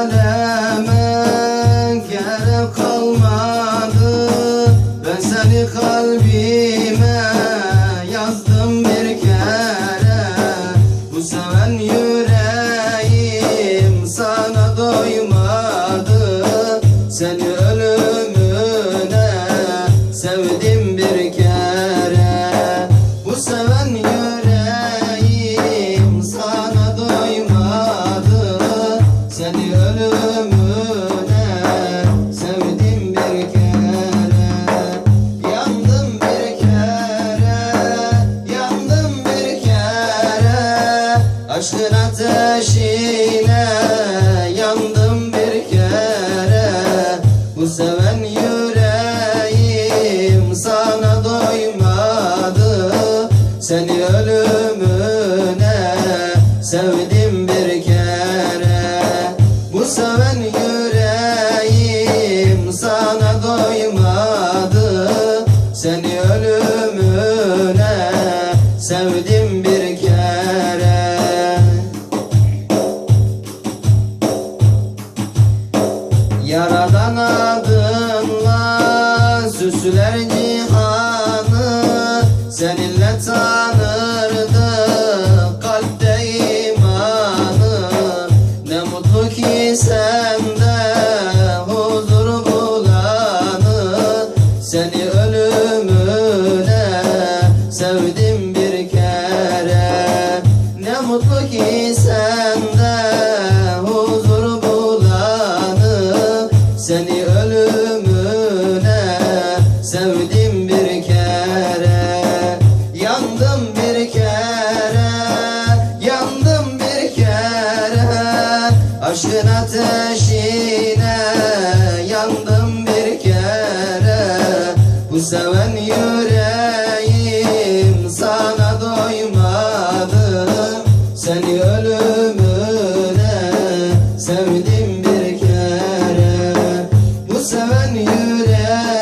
aleme gerek yazdım bir kere. Bu seven yüreğim sana doymadı. Seni ölümüne sevdim bir kere. Aşkın ateşine yandım bir kere. Bu seven yüreğim sana doymadı. Seni ölümüne sevdim bir kere. Bu seven yüreğim sana doymadı. Seni ölümüne sevdim Yaradan adınla süsler cihanı Seninle tanırdı ölümüne sevdim bir kere Yandım bir kere, yandım bir kere. Aşkın ateşine yandım bir kere. Bu seven yüreğim Good.